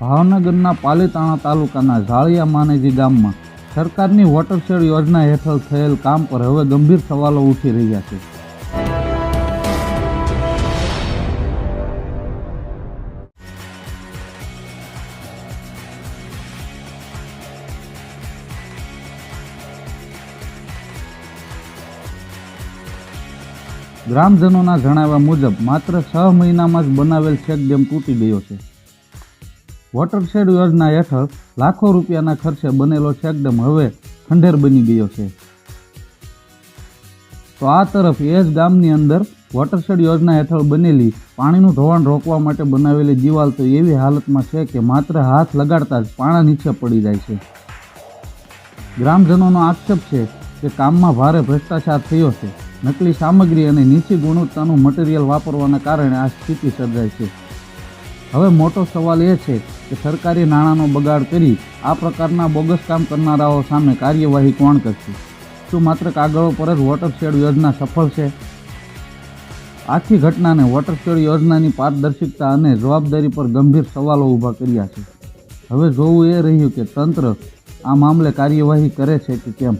ભાવનગરના પાલીતાણા તાલુકાના ઝાળિયા માનેજી ગામમાં સરકારની વોટરશેડ યોજના હેઠળ થયેલ કામ પર હવે ગંભીર સવાલો ઉઠી રહ્યા છે. ગ્રામજનોના જણાવ્યા મુજબ માત્ર છ મહિનામાં જ બનાવેલ ચેક ડેમ તૂટી ગયો છે. વોટરશેડ યોજના હેઠળ લાખો રૂપિયાના ખર્ચે બનેલો ચેકડેમ હવે ખંડેર બની ગયો છે. તો આ તરફ એ જ ગામની અંદર વોટરશેડ યોજના હેઠળ બનેલી પાણીનું ધોવાણ રોકવા માટે બનાવેલી દિવાલ તો એવી હાલતમાં છે કે માત્ર હાથ લગાડતા જ પાણા નીચે પડી જાય છે. ગ્રામજનોનો આક્ષેપ છે કે કામમાં ભારે ભ્રષ્ટાચાર થયો છે. નકલી સામગ્રી અને નીચી ગુણવત્તાનું મટીરિયલ વાપરવાના કારણે આ સ્થિતિ સર્જાય છે. હવે મોટો સવાલ એ છે કે સરકારી નાણાંનો બગાડ કરી આ પ્રકારના બોગસ કામ કરનારાઓ સામે કાર્યવાહી કોણ કરશે? શું માત્ર કાગળો પર જ વોટરશેડ યોજના સફળ છે? આખી ઘટનાને વોટરશેડ યોજનાની પારદર્શિકતા અને જવાબદારી પર ગંભીર સવાલો ઊભા કર્યા છે. હવે જોવું એ રહ્યું કે તંત્ર આ મામલે કાર્યવાહી કરે છે કે કેમ?